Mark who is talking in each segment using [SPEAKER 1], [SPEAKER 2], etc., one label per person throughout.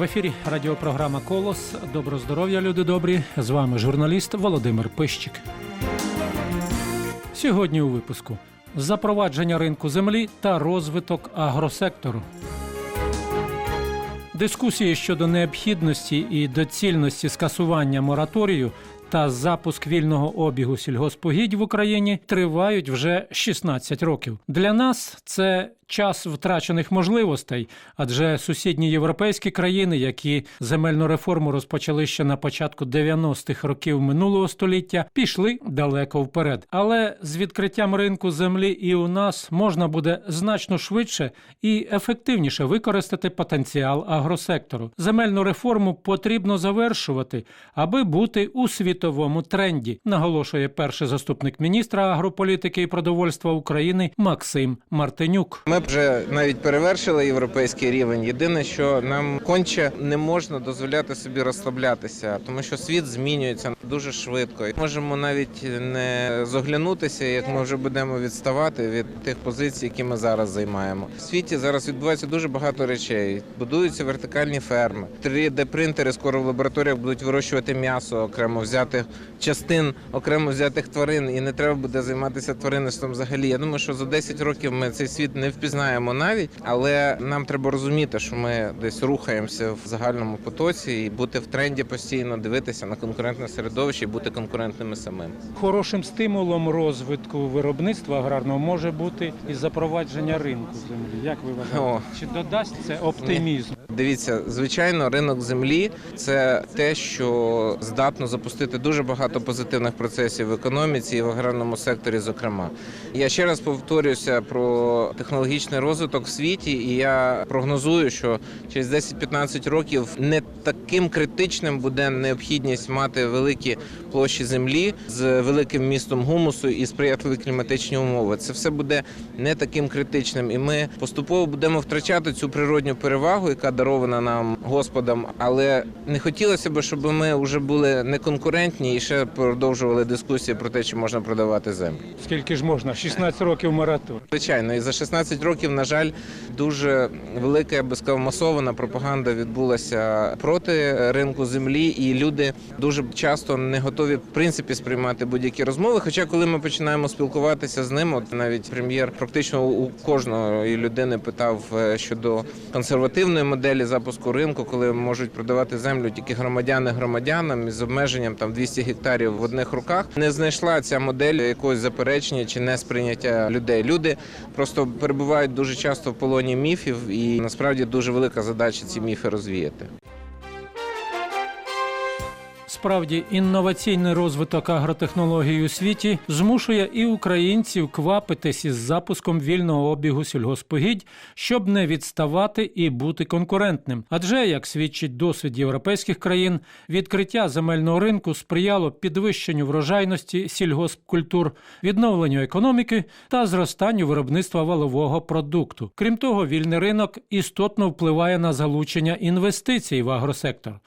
[SPEAKER 1] В ефірі радіопрограма Колос. Добро здоров'я, люди добрі. З вами журналіст Володимир Пищик. Сьогодні у випуску запровадження ринку землі та розвиток агросектору. Дискусії щодо необхідності і доцільності скасування мораторію та запуск вільного обігу сільгоспогідь в Україні тривають вже 16 років. Для нас це час втрачених можливостей, адже сусідні європейські країни, які земельну реформу розпочали ще на початку 90-х років минулого століття, пішли далеко вперед. Але з відкриттям ринку землі і у нас можна буде значно швидше і ефективніше використати потенціал агросектору. Земельну реформу потрібно завершувати, аби бути у світовому тренді, наголошує перший заступник міністра агрополітики і продовольства України Максим Мартинюк.
[SPEAKER 2] Ми вже навіть перевершили європейський рівень. Єдине, що нам конче не можна дозволяти собі розслаблятися, тому що світ змінюється дуже швидко. Можемо навіть не зоглянутися, як ми вже будемо відставати від тих позицій, які ми зараз займаємо. В світі зараз відбувається дуже багато речей. Будуються вертикальні ферми. 3D-принтери скоро в лабораторіях будуть вирощувати м'ясо, окремо взяти частин, окремо взятих тварин, і не треба буде займатися тваринництвом взагалі. Я думаю, що за 10 років ми цей світ не впізнаємо навіть, але нам треба розуміти, що ми десь рухаємося в загальному потоці і бути в тренді постійно, дивитися на конкурентне середовище і бути конкурентними самим.
[SPEAKER 1] Хорошим стимулом розвитку виробництва аграрного може бути і запровадження ринку землі. Як ви вважаєте?
[SPEAKER 2] О.
[SPEAKER 1] Чи додасть це оптимізм?
[SPEAKER 2] Дивіться, звичайно, ринок землі це те, що здатно запустити дуже багато позитивних процесів в економіці і в аграрному секторі. Зокрема, я ще раз повторюся про технологічний розвиток в світі, і я прогнозую, що через 10-15 років не таким критичним буде необхідність мати великі площі землі з великим містом гумусу і сприятливі кліматичні умови. Це все буде не таким критичним, і ми поступово будемо втрачати цю природню перевагу, яка дарована нам Господом. Але не хотілося б, щоб ми вже були неконкурентні і ще продовжували дискусії про те, чи можна продавати землю.
[SPEAKER 1] Скільки ж можна? 16 років мораторію.
[SPEAKER 2] Звичайно, і за 16 років, на жаль, дуже велика я би сказав, масована пропаганда відбулася проти ринку землі, і люди дуже часто не готові в принципі сприймати будь-які розмови. Хоча, коли ми починаємо спілкуватися з ним, от навіть прем'єр практично у кожної людини питав е, щодо консервативної моделі запуску ринку, коли можуть продавати землю тільки громадяни громадянам із обмеженням там 200 гектарів в одних руках. Не знайшла ця модель якогось заперечення чи несприйняття людей. Люди просто перебувають дуже часто в полоні міфів, і насправді дуже велика задача ці міфи розвіяти.
[SPEAKER 1] Справді, інноваційний розвиток агротехнологій у світі змушує і українців квапитись із запуском вільного обігу сільгоспогідь, щоб не відставати і бути конкурентним. Адже, як свідчить досвід європейських країн, відкриття земельного ринку сприяло підвищенню врожайності сільгоспкультур, відновленню економіки та зростанню виробництва валового продукту. Крім того, вільний ринок істотно впливає на залучення інвестицій в агросектор.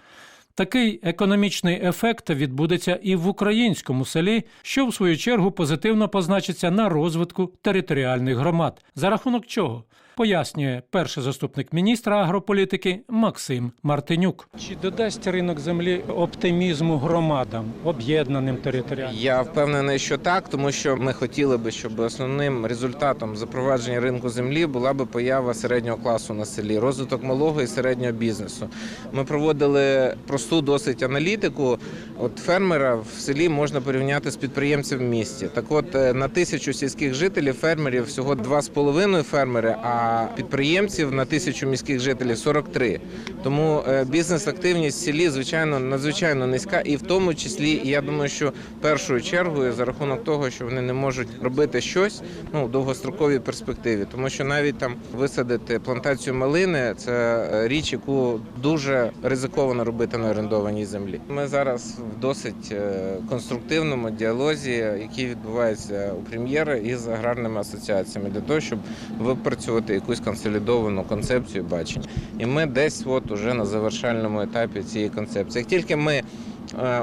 [SPEAKER 1] Такий економічний ефект відбудеться і в українському селі, що в свою чергу позитивно позначиться на розвитку територіальних громад. За рахунок чого? Пояснює перший заступник міністра агрополітики Максим Мартинюк. Чи додасть ринок землі оптимізму громадам, об'єднаним територіально?
[SPEAKER 2] Я впевнений, що так, тому що ми хотіли би, щоб основним результатом запровадження ринку землі була би поява середнього класу на селі, розвиток малого і середнього бізнесу. Ми проводили просту досить аналітику. От фермера в селі можна порівняти з підприємцем в місті. Так, от е, на тисячу сільських жителів фермерів всього 2,5 фермери, а підприємців на тисячу міських жителів 43. Тому е, бізнес-активність в селі звичайно надзвичайно низька, і в тому числі я думаю, що першою чергою за рахунок того, що вони не можуть робити щось ну в довгостроковій перспективі, тому що навіть там висадити плантацію малини це е, річ, яку дуже ризиковано робити на орендованій землі. Ми зараз в досить е, конструктивному діалозі, який відбувається у прем'єра із аграрними асоціаціями, для того, щоб випрацювати якусь консолідовану концепцію бачення. І ми десь, от уже на завершальному етапі цієї концепції. Як тільки ми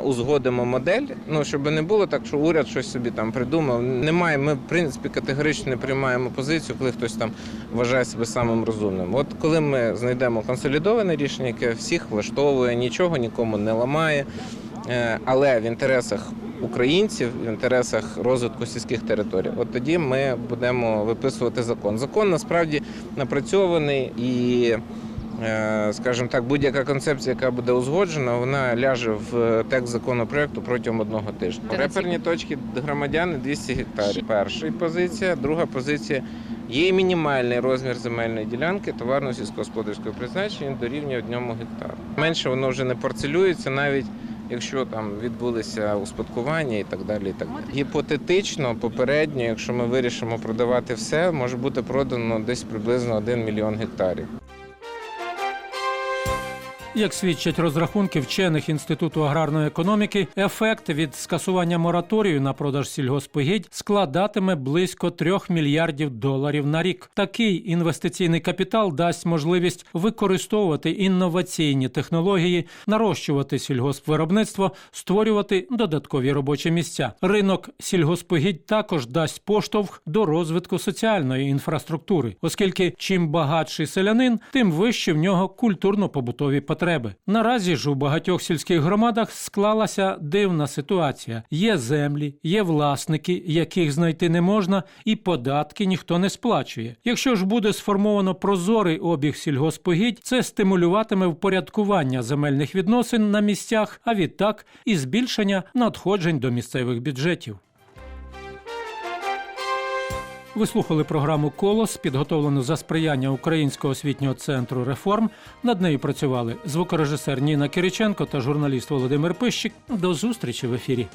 [SPEAKER 2] узгодимо модель. Ну щоб не було так, що уряд щось собі там придумав. Немає. Ми в принципі категорично не приймаємо позицію, коли хтось там вважає себе самим розумним. От коли ми знайдемо консолідоване рішення, яке всіх влаштовує, нічого нікому не ламає, е, але в інтересах українців, в інтересах розвитку сільських територій, от тоді ми будемо виписувати закон. Закон насправді напрацьований і. Е, Скажімо так, будь-яка концепція, яка буде узгоджена, вона ляже в текст законопроекту протягом одного тижня. Реперні точки громадяни 200 гектарів. Перша позиція, друга позиція. Є мінімальний розмір земельної ділянки товарно сільськогосподарського призначення дорівнює одному гектару. Менше воно вже не парцелюється, навіть якщо там відбулися успадкування і так далі. І так далі. Гіпотетично, попередньо, якщо ми вирішимо продавати все, може бути продано десь приблизно 1 мільйон гектарів.
[SPEAKER 1] Як свідчать розрахунки вчених інституту аграрної економіки, ефект від скасування мораторію на продаж сільгоспогідь складатиме близько 3 мільярдів доларів на рік. Такий інвестиційний капітал дасть можливість використовувати інноваційні технології, нарощувати сільгоспвиробництво, створювати додаткові робочі місця. Ринок сільгоспогідь також дасть поштовх до розвитку соціальної інфраструктури, оскільки чим багатший селянин, тим вищі в нього культурно-побутові потреби. Наразі ж у багатьох сільських громадах склалася дивна ситуація: є землі, є власники, яких знайти не можна, і податки ніхто не сплачує. Якщо ж буде сформовано прозорий обіг сільгоспогідь, це стимулюватиме впорядкування земельних відносин на місцях, а відтак і збільшення надходжень до місцевих бюджетів. Ви слухали програму Колос, підготовлену за сприяння Українського освітнього центру реформ. Над нею працювали звукорежисер Ніна Кириченко та журналіст Володимир Пищик. До зустрічі в ефірі.